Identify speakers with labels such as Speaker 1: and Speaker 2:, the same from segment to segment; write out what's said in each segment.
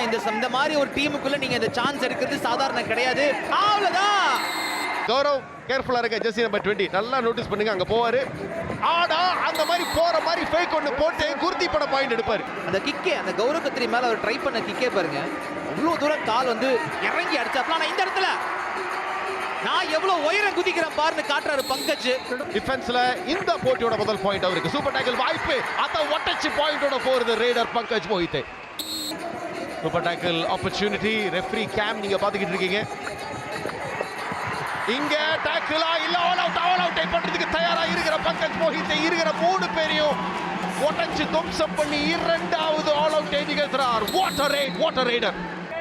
Speaker 1: இந்த ச- இந்த மாதிரி ஒரு டீமுக்குள்ள நீங்க இந்த சான்ஸ் எடுக்கிறது சாதாரண கிடையாது. அவ்வளவுதான்.
Speaker 2: கௌரவ் கேர்ஃபுல்லா இருக்க ஜெர்சி நம்பர் டுவெண்ட்டி நல்லா நோட்டீஸ் பண்ணுங்க அங்க போவாரு. ஆடா அந்த மாதிரி போற மாதிரி ஃபேக் ஒன்று போட்டு குர்த்தி பட பாயிண்ட் எடுப்பாரு.
Speaker 1: அந்த கிக்கே அந்த கௌரவ கத்திரி மேல அவர் ட்ரை பண்ண கிக்கே பாருங்க. அவ்வளவு தூரம் கால் வந்து இறங்கி அடிச்சாப்ல. ஆனா இந்த இடத்துல நான் எவ்வளவு உயரம் குதிக்கிறேன் பாருன்னு காட்டுறாரு பங்கஜ்.
Speaker 2: டிஃபென்ஸ்ல இந்த போட்டியோட முதல் பாயிண்ட் அவருக்கு. சூப்பர் டேக்கிள் வாய்ப்பு. அத ஒட்டச்சு பாயிண்டோட போறது raider Pankaj Mohite super tackle opportunity referee game நீங்க பாத்துக்கிட்டு இருக்கீங்க. இங்க டேக்கிளா இல்ல ஆல் அவுட் ஆல் அவுட் பண்றதுக்கு தயாரா இருக்கிற பங்கஜ் மோஹித்தை இருக்கிற மூணு பேரையும் ஒட்டச்சு தும்சம் பண்ணி இரண்டாவது all out நிகழ்த்துறார். What a raid what a raider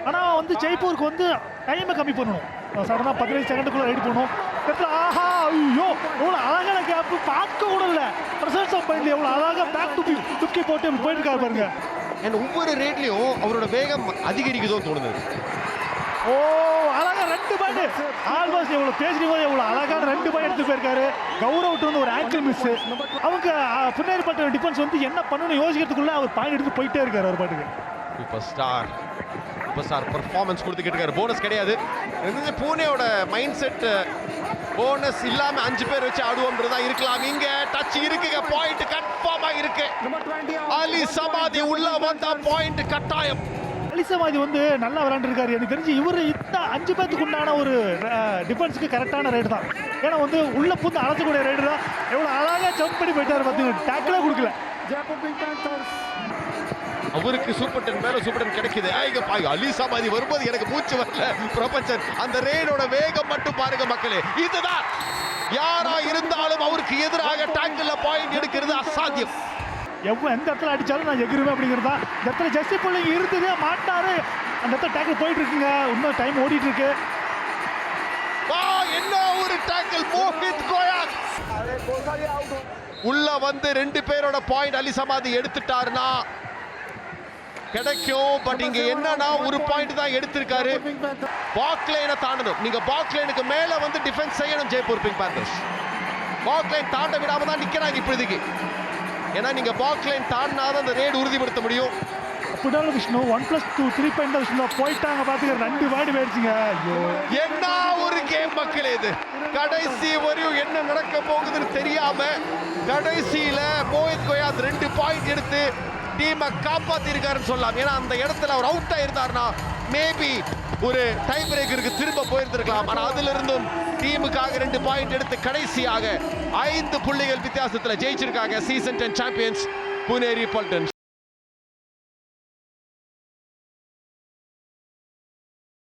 Speaker 3: ஆனால் வந்து ஜெய்ப்பூருக்கு வந்து டைமை கம்மி பண்ணணும். சடனாக பதினஞ்சு செகண்டுக்குள்ள ரைட் பண்ணணும் இடத்துல ஆஹா ஐயோ எவ்வளோ அழகான கேப்பு பார்க்க கூட இல்லை. பிரசன்ஸ் ஆஃப் மைண்ட் எவ்வளோ அழகாக பேக் டு துக்கி போட்டு போயிருக்காரு போயிட்டு இருக்காரு பாருங்க.
Speaker 2: அண்ட் ஒவ்வொரு ரேட்லயும் அவரோட வேகம் அதிகரிக்குதோ தோணுது.
Speaker 3: ஓ அழகா ரெண்டு பாயிண்ட் ஆல்மோஸ்ட் எவ்வளோ பேசுறீங்க எவ்வளோ அழகான ரெண்டு பாயிண்ட் எடுத்து போயிருக்காரு. கௌரவ் வந்து ஒரு ஆங்கிள் மிஸ் அவங்க பின்னாடி பட்ட டிஃபென்ஸ் வந்து என்ன பண்ணணும்னு யோசிக்கிறதுக்குள்ள அவர் பாயிண்ட் எடுத்து போயிட்டே இருக்காரு அவர் பாட்டுக்கு.
Speaker 2: Super star super star performance கொடுத்துக்கிட்டு இருக்காரு போனஸ் கிடையாது. இது பூனேயோட மைண்ட் செட் போனஸ் இல்லாம அஞ்சு பேர் வச்சு ஆடுவோம்ன்றதா இருக்கலாம். இங்க டச் இருக்குங்க. பாயிண்ட் கன்ஃபார்மா இருக்கு அலி சமாதி உள்ள வந்தா பாயிண்ட் கட்டாயம்.
Speaker 3: அலிசமாதி வந்து நல்லா விளையாண்டுருக்காரு. எனக்கு தெரிஞ்சு இவர் இந்த அஞ்சு பேத்துக்கு உண்டான ஒரு டிஃபென்ஸுக்கு கரெக்டான ரேட் தான். ஏன்னா வந்து உள்ள புந்து அழைச்சக்கூடிய ரேட்டு தான். எவ்வளோ அழகாக ஜம்ப் பண்ணி போயிட்டாரு பார்த்தீங்கன்னா டேக்கிளே கொடுக்கல.
Speaker 2: அவருக்கு சூப்பர் டென் மேல சூப்பர் டென் கிடைக்குது இங்க பாய் அலி சமாதி வரும்போது எனக்கு மூச்சு வரல. பிரபஞ்சன் அந்த ரேடோட வேகம் மட்டும் பாருங்க மக்களே. இதுதான். யாரா இருந்தாலும் அவருக்கு எதிராக டேங்கிள் பாயிண்ட் எடுக்கிறது அசாத்தியம்.
Speaker 3: எவ்வளோ எந்த இடத்துல அடிச்சாலும் நான் எகிருவேன் அப்படிங்கிறது? தான் இந்த இடத்துல ஜஸ்டி பிள்ளைங்க இருந்ததே மாட்டாரு. அந்த இடத்துல டேக்கிள் போயிட்டு இருக்குங்க இன்னும் டைம் ஓடிட்டு இருக்கு
Speaker 2: வா என்ன ஒரு டேக்கிள் மோஹித் கோயாக். உள்ள வந்து ரெண்டு பேரோட பாயிண்ட் அலி சமாதி எடுத்துட்டாருன்னா கிடைக்கும் பட் இங்க என்னன்னா ஒரு பாயிண்ட் தான் எடுத்திருக்காரு. பாக் லைனை தாண்டணும். நீங்க பாக் லைனுக்கு மேல வந்து டிஃபென்ஸ் செய்யணும் Jaipur pink panthers back line தாண்ட விடாம தான் நிக்கிறாங்க இப்போதைக்கு. ஏன்னா நீங்க பாக் லைன் தாண்டினாதான் அந்த ரேடு உறுதிப்படுத்த முடியும்.
Speaker 3: புடால Vishnu one plus two three point Vishnu போயிட்டாங்க பார்த்துக்க ரெண்டு பாயிண்ட் போயிடுச்சுங்க.
Speaker 2: என்ன ஒரு கேம் மக்களே இது? கடைசி வரையும் என்ன நடக்க போகுதுன்னு தெரியாம கடைசியில மோஹித் கோயாத் ரெண்டு பாயிண்ட் எடுத்து டீமை காப்பாற்றிருக்காருன்னு சொல்லலாம். ஏன்னா அந்த இடத்துல அவர் அவுட் ஆயிருந்தார்னா மேபி ஒரு டைம் பிரேக்கருக்கு திரும்ப போயிருந்திருக்கலாம். ஆனால் அதுல இருந்தும் டீமுக்காக ரெண்டு பாயிண்ட் எடுத்து கடைசியாக ஐந்து புள்ளிகள் வித்தியாசத்தில் ஜெயிச்சிருக்காங்க. Season ten champions Puneri Paltans